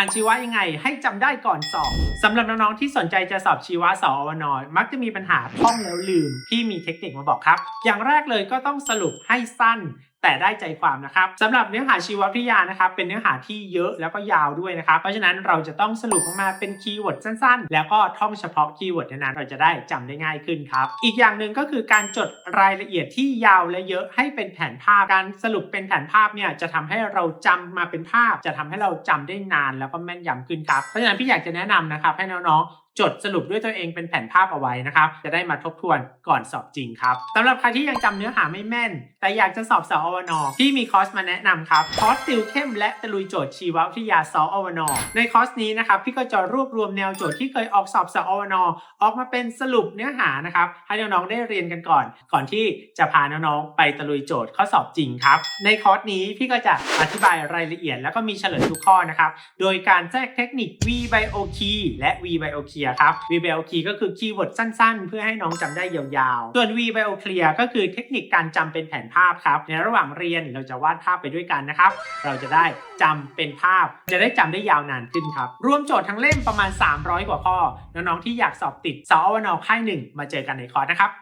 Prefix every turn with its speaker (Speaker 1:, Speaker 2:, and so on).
Speaker 1: านชีวะยังไงให้จำได้ก่อนสอบสำหรับน้องๆที่สนใจจะสอบชีวะสอวนอยมักจะมีปัญหาท่องแล้วลืม พี่มีเทคนิคมาบอกครับ อย่างแรกเลยก็ต้องสรุปให้สั้น แต่ได้ใจความนะครับสำหรับเนื้อหาชีววิทยานะครับเป็นเนื้อหาที่เยอะแล้วก็ยาวด้วยนะครับ เพราะฉะนั้นเราจะต้องสรุปออกมาเป็นคีย์เวิร์ดสั้นๆ แล้วก็ท่องเฉพาะคีย์เวิร์ดนั้นๆเราจะได้จำได้ง่ายขึ้นครับ อีกอย่างหนึ่งก็คือการจดรายละเอียดที่ยาวและเยอะให้เป็นแผนภาพการสรุปเป็นแผนภาพเนี่ยจะทำให้เราจำมาเป็นภาพ จะทำให้เราจำได้นานแล้วก็แม่นยำขึ้นครับเพราะฉะนั้นพี่อยากจะแนะนำนะครับให้น้องๆ จดสรุปด้วยตัวเองเป็นแผนภาพเอาไว้นะครับ จะได้มาทบทวนก่อนสอบจริงครับสำหรับใครที่ยังจำเนื้อหาไม่แม่น แต่อยากจะสอบสอวนอที่มีคอร์สมาแนะนำครับคอร์สติวเข้มและตะลุยโจทย์ชีววิทยาสอวนอในคอร์สนี้นะครับพี่ก็จะรวบรวมแนวโจทย์ที่เคยออกสอบสอวนอออกมาเป็นสรุปเนื้อหานะครับให้น้องๆได้เรียนกันก่อน ก่อนที่จะพาน้องๆไปตะลุยโจทย์ข้อสอบจริงครับ ในคอร์สนี้พี่ก็จะอธิบายรายละเอียด แล้วก็มีเฉลยทุกข้อนะครับโดยการแทรกเทคนิค V Bio Key และ V Bio Clear ครับ V Bio Key ก็คือคีย์เวิร์ดสั้นๆ เพื่อให้น้องจำได้ยาวๆ ส่วน V Bio Clear ก็คือเทคนิคการจำเป็นแผนภาพครับ ในระหว่างเรียนเราจะวาดภาพไปด้วยกันนะครับ เราจะได้จำเป็นภาพ จะได้จำได้ยาวนานขึ้นครับ รวมโจทย์ทั้งเล่มประมาณ 300 กว่าข้อ น้องๆที่อยากสอบติดสอวนค่ายหนึ่งมาเจอกันในคอร์สนะครับ